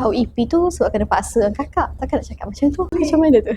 tahu EP tu sebab kena paksa kakak. Takkan nak cakap macam tu. Macam mana tu?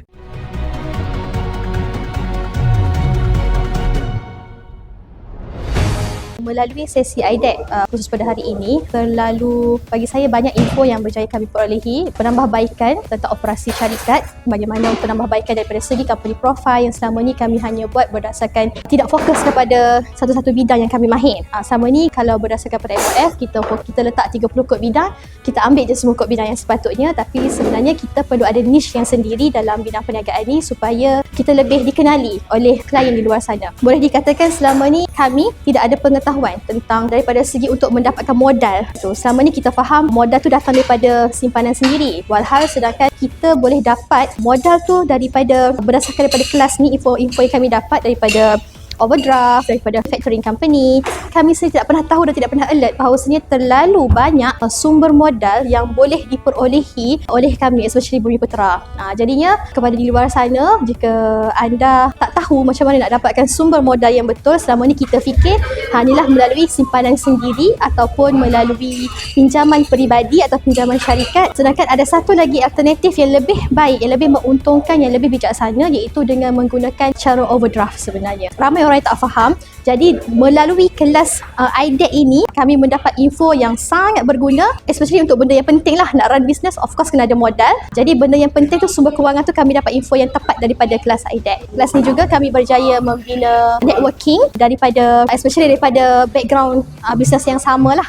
Melalui sesi IDEC uh, khusus pada hari ini. Terlalu bagi saya banyak info yang berjaya kami perolehi. Penambahbaikan tentang operasi syarikat bagaimana penambahbaikan daripada segi company profile yang selama ni kami hanya buat berdasarkan tidak fokus kepada satu-satu bidang yang kami mahir. Uh, selama ni kalau berdasarkan pada MOF kita kita letak 30 kod bidang kita ambil je semua kod bidang yang sepatutnya. Tapi sebenarnya kita perlu ada niche yang sendiri dalam bidang perniagaan ni supaya kita lebih dikenali oleh klien di luar sana. Boleh dikatakan selama ni kami tidak ada pengetahuan pengetahuan tentang daripada segi untuk mendapatkan modal. So, selama ni kita faham modal tu datang daripada simpanan sendiri. Walhal sedangkan kita boleh dapat modal tu daripada berdasarkan daripada kelas ni info-info yang kami dapat daripada overdraft daripada factoring company. Kami sendiri tidak pernah tahu dan tidak pernah alert bahawasanya terlalu banyak uh, sumber modal yang boleh diperolehi oleh kami especially Bumi Putera. Uh, jadinya kepada di luar sana jika anda tak tahu macam mana nak dapatkan sumber modal yang betul selama ni kita fikir hanyalah melalui simpanan sendiri ataupun melalui pinjaman peribadi atau pinjaman syarikat. Sedangkan ada satu lagi alternatif yang lebih baik yang lebih menguntungkan yang lebih bijaksana iaitu dengan menggunakan cara overdraft sebenarnya orang yang tak faham. Jadi melalui kelas uh, IDEC ini kami mendapat info yang sangat berguna especially untuk benda yang penting lah nak run business of course kena ada modal. Jadi benda yang penting tu sumber kewangan tu kami dapat info yang tepat daripada kelas IDEC. Kelas ni juga kami berjaya membina networking daripada especially daripada background uh, bisnes yang sama lah.